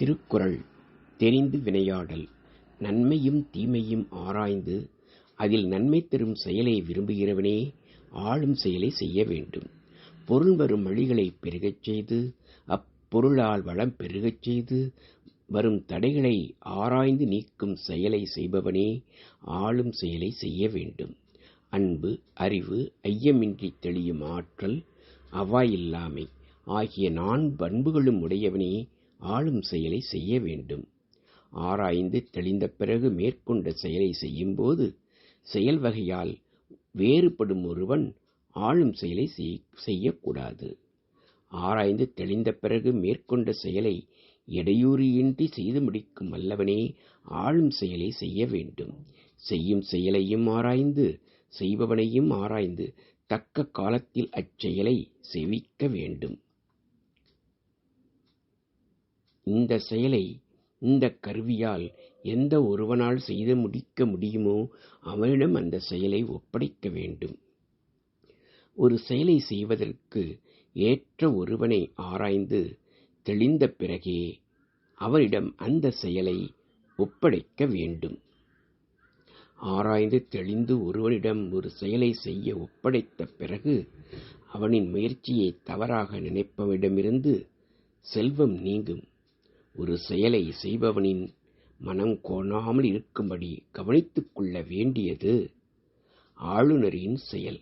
திருக்குறள் தெரிந்து வினையாடல் நன்மையும் தீமையும் ஆராய்ந்து அதில் நன்மை தரும் செயலை விரும்புகிறவனே ஆளும் செயலை செய்ய வேண்டும். பொருள் வரும் வழிகளை பெருகச் செய்து அப்பொருளால் வளம் பெருகச் செய்து வரும் தடைகளை ஆராய்ந்து நீக்கும் செயலை செய்பவனே ஆளும் செயலை செய்ய வேண்டும். அன்பு அறிவு ஐயமின்றி தெளியும் ஆற்றல் அவாயில்லாமை ஆகிய நான்கு பண்புகளும் உடையவனே ஆளும் செயலை செய்ய வேண்டும். ஆராய்ந்து தெளிந்த பிறகு மேற்கொண்ட செயலை செய்யும்போது செயல் வகையால் வேறுபடும் ஒருவன் ஆளும் செயலை செய்யக்கூடாது. ஆராய்ந்து தெளிந்த பிறகு மேற்கொண்ட செயலை இடையூறியின்றி செய்து முடிக்கும் அல்லவனே ஆளும் செயலை செய்ய வேண்டும். செய்யும் செயலையும் ஆராய்ந்து செய்பவனையும் ஆராய்ந்து தக்க காலத்தில் அச்செயலை செவிக்க வேண்டும். இந்த செயலை இந்த கருவியால் எந்த ஒருவனால் செய்து முடிக்க முடியுமோ அவனிடம் அந்த செயலை ஒப்படைக்க வேண்டும். ஒரு செயலை செய்வதற்கு ஏற்ற ஒருவனை ஆராய்ந்து தெளிந்த பிறகே அவனிடம் அந்த செயலை ஒப்படைக்க வேண்டும். ஆராய்ந்து தெளிந்து ஒருவனிடம் ஒரு செயலை செய்ய ஒப்படைத்த பிறகு அவனின் முயற்சியை தவறாக நினைப்பவனிடமிருந்து செல்வம் நீங்கும். ஒரு செயலை செய்பவனின் மனம் கோணாமல் இருக்கும்படி கவனித்துக் கொள்ள வேண்டியது ஆளுநரின் செயல்.